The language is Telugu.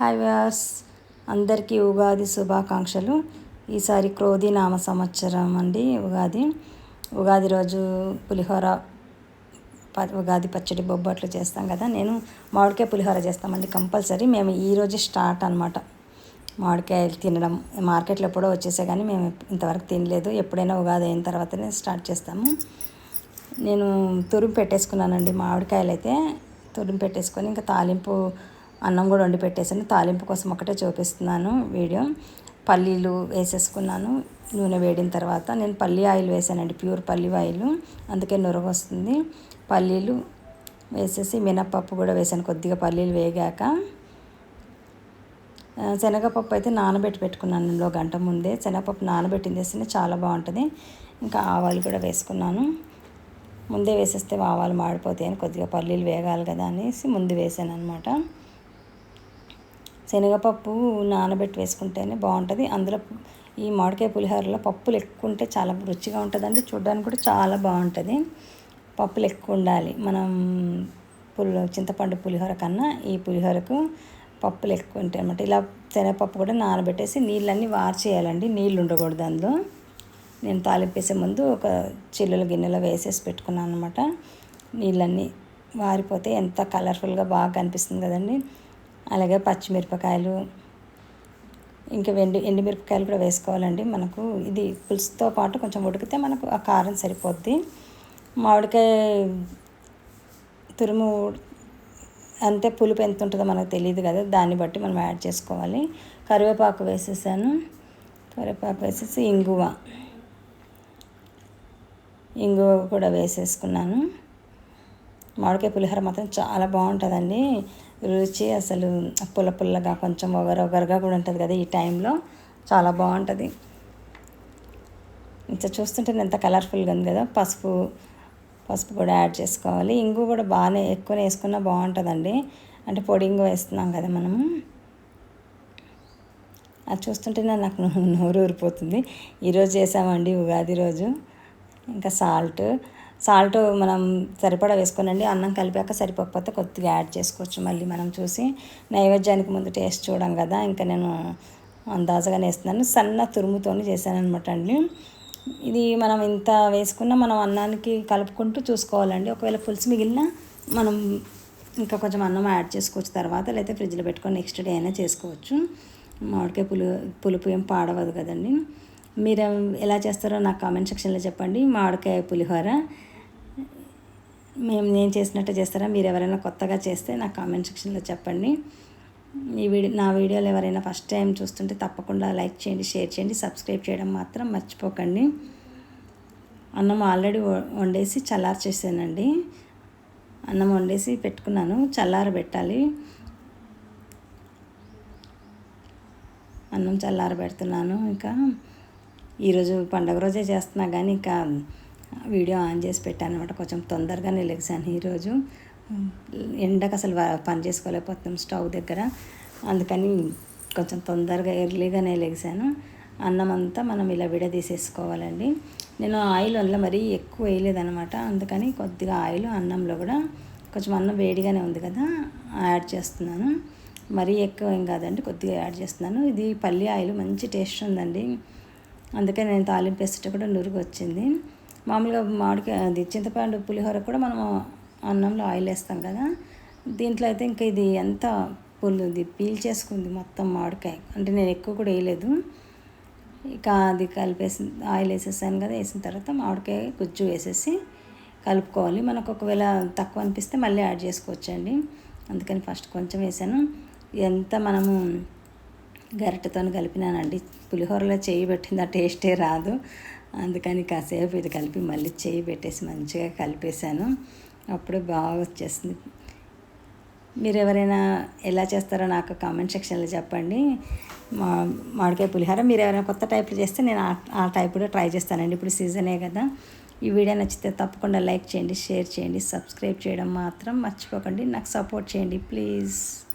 హాయ్ వ్యాస్ అందరికీ ఉగాది శుభాకాంక్షలు. ఈసారి క్రోధి నామ సంవత్సరం అండి ఉగాది. ఉగాది రోజు పులిహోర ఉగాది పచ్చడి బొబ్బట్లు చేస్తాం కదా. నేను మామిడికాయ పులిహోర చేస్తామండి కంపల్సరీ. మేము ఈరోజు స్టార్ట్ అనమాట మామిడికాయలు తినడం మార్కెట్లో ఎప్పుడో వచ్చేసే కానీ మేము ఇంతవరకు తినలేదు. ఎప్పుడైనా ఉగాది అయిన తర్వాతనే స్టార్ట్ చేస్తాము. నేను తురుము పెట్టేసుకున్నానండి మామిడికాయలు అయితే తురుము పెట్టేసుకొని ఇంకా తాలింపు అన్నం కూడా వండి పెట్టేసాను తాలింపు కోసం ఒకటే చూపిస్తున్నాను వీడియో. పల్లీలు వేసేసుకున్నాను. నూనె వేడిన తర్వాత నేను పల్లి ఆయిల్ వేసానండి ప్యూర్ పల్లి ఆయిల్. అందుకే నురగ వస్తుంది పల్లీలు వేసేసి మినప్పప్పు కూడా వేసాను కొద్దిగా పల్లీలు వేగాక. శనగపప్పు అయితే నానబెట్టి పెట్టుకున్నాను ఇందులో గంట ముందే. శనగపప్పు నానబెట్టింది వేస్తేనే చాలా బాగుంటుంది. ఇంకా ఆవాలు కూడా వేసుకున్నాను. ముందే వేసేస్తే ఆవాలు మాడిపోతాయని కొద్దిగా పల్లీలు వేగాలి కదా అనేసి ముందు వేసాను అనమాట శనగపప్పు నానబెట్టి వేసుకుంటేనే బాగుంటుంది. అందులో ఈ మామిడికాయ పులిహోరలో పప్పులు ఎక్కువ ఉంటే చాలా రుచిగా ఉంటుందండి. చూడడానికి కూడా చాలా బాగుంటుంది. పప్పులు ఎక్కువ ఉండాలి. మనం పులి చింతపండు పులిహోర కన్నా ఈ పులిహోరకు పప్పులు ఎక్కువ ఉంటాయి అనమాట ఇలా శనగపప్పు కూడా నానబెట్టేసి నీళ్ళన్నీ వార్చేయాలండి. నీళ్ళు ఉండకూడదు అందులో. నేను తాలింపేసే ముందు ఒక చిల్లుల గిన్నెలో వేసేసి పెట్టుకున్నాను అనమాట నీళ్ళన్నీ వారిపోతే ఎంత కలర్ఫుల్గా బాగా కనిపిస్తుంది కదండి. అలాగే పచ్చిమిరపకాయలు ఇంకా వెండి ఎండిమిరపకాయలు కూడా వేసుకోవాలండి. మనకు ఇది పులుసుతో పాటు కొంచెం ఉడికితే మనకు ఆ కారం సరిపోద్ది. మామిడికాయ తురుము అంతే పులుపు ఎంత ఉంటుందో మనకు తెలియదు కదా దాన్ని బట్టి మనం యాడ్ చేసుకోవాలి. కరివేపాకు వేసేసాను. కరివేపాకు వేసేసి ఇంగువ ఇంగువ కూడా వేసేసుకున్నాను. మామిడికాయ పులిహోర మాత్రం చాలా బాగుంటుందండి. రుచి అసలు పుల్ల పుల్లగా కొంచెం ఒగరు ఒగరుగా కూడా ఉంటుంది కదా ఈ టైంలో. చాలా బాగుంటుంది. ఇంకా చూస్తుంటే ఎంత కలర్ఫుల్గా ఉంది కదా పసుపు పసుపు కూడా యాడ్ చేసుకోవాలి. ఇంగు కూడా బాగానే ఎక్కువ వేసుకున్నా బాగుంటుందండి. అంటే పొడి ఇంగు వేస్తున్నాం కదా మనము అది చూస్తుంటేనే నాకు నోరు ఊరిపోతుంది. ఈరోజు చేసామండి ఉగాది రోజు. ఇంకా సాల్ట్ సాల్ట్ మనం సరిపడా వేసుకోనండి. అన్నం కలిపాక సరిపోకపోతే కొద్దిగా యాడ్ చేసుకోవచ్చు. మళ్ళీ మనం చూసి నైవేద్యానికి ముందు టేస్ట్ చూడం కదా. ఇంకా నేను అందాజగా వేస్తున్నాను. సన్న తురుముతో చేశాను అనమాట అండి. ఇది మనం ఇంత వేసుకున్న మనం అన్నానికి కలుపుకుంటూ చూసుకోవాలండి. ఒకవేళ పులుసు మిగిలిన మనం ఇంకా కొంచెం అన్నం యాడ్ చేసుకోవచ్చు తర్వాత. లేకపోతే ఫ్రిడ్జ్లో పెట్టుకొని నెక్స్ట్ డే అయినా చేసుకోవచ్చు. మామిడికాయ పులు పులుపు ఏం పాడవదు కదండి. మీరు ఎలా చేస్తారో నాకు కామెంట్ సెక్షన్లో చెప్పండి. మామిడికాయ పులిహోర మేము నేను చేసినట్టు చేస్తారా? మీరు ఎవరైనా కొత్తగా చేస్తే నాకు కామెంట్ సెక్షన్లో చెప్పండి. ఈ వీడియో నా వీడియోలు ఎవరైనా ఫస్ట్ టైం చూస్తుంటే తప్పకుండా లైక్ చేయండి షేర్ చేయండి సబ్స్క్రైబ్ చేయడం మాత్రం మర్చిపోకండి. అన్నం ఆల్రెడీ వండేసి చల్లారి చేసానండి. అన్నం వండేసి పెట్టుకున్నాను చల్లార పెట్టాలి. అన్నం చల్లార పెడుతున్నాను ఇంకా. ఈరోజు పండగ రోజే చేస్తున్నా కానీ ఇంకా వీడియో ఆన్ చేసి పెట్టాను అనమాట కొంచెం తొందరగానే లెగిసాను ఈరోజు. ఎండకు అసలు పని చేసుకోలేకపోతున్నాం స్టవ్ దగ్గర. అందుకని కొంచెం తొందరగా ఎర్లీగానే లెగిసాను అన్నం అంతా మనం ఇలా విడదీసేసుకోవాలండి. నేను ఆయిల్ వల్ల మరీ ఎక్కువ వేయలేదనమాట అందుకని కొద్దిగా ఆయిల్ అన్నంలో కూడా కొంచెం అన్నం వేడిగానే ఉంది కదా యాడ్ చేస్తున్నాను. మరీ ఎక్కువ ఏం కాదండి కొద్దిగా యాడ్ చేస్తున్నాను. ఇది పల్లి ఆయిల్ మంచి టేస్ట్ ఉందండి. అందుకే నేను తాలింపు వేసేటప్పుడు కూడా నురుగు వచ్చింది మామూలుగా మామిడికాయ అది చింతపండు పులిహోర కూడా మనం అన్నంలో ఆయిల్ వేస్తాం కదా. దీంట్లో అయితే ఇంకా ఇది ఎంత పొల్లుంది పీల్చేసుకుంది మొత్తం మామిడికాయ. అంటే నేను ఎక్కువ కూడా వేయలేదు. ఇక అది కలిపేసి ఆయిల్ వేసేసాను కదా వేసిన తర్వాత మామిడికాయ గుజ్జు వేసేసి కలుపుకోవాలి. మనకు ఒకవేళ తక్కువ అనిపిస్తే మళ్ళీ యాడ్ చేసుకోవచ్చండి. అందుకని ఫస్ట్ కొంచెం వేసాను. ఎంత మనము గరిటెతో కలిపినానండి. పులిహోరలో చేయి పెట్టింది ఆ టేస్టే రాదు. అందుకని కాసేపు ఇది కలిపి మళ్ళీ చేయి పెట్టేసి మంచిగా కలిపేశాను. అప్పుడు బాగా వచ్చేసింది. మీరు ఎవరైనా ఎలా చేస్తారో నాకు కామెంట్ సెక్షన్లో చెప్పండి. మా మామిడికాయ పులిహోర మీరు ఎవరైనా కొత్త టైప్లో చేస్తే నేను ఆ టైప్ కూడా ట్రై చేస్తానండి. ఇప్పుడు సీజనే కదా. ఈ వీడియో నచ్చితే తప్పకుండా లైక్ చేయండి షేర్ చేయండి సబ్స్క్రైబ్ చేయడం మాత్రం మర్చిపోకండి. నాకు సపోర్ట్ చేయండి ప్లీజ్.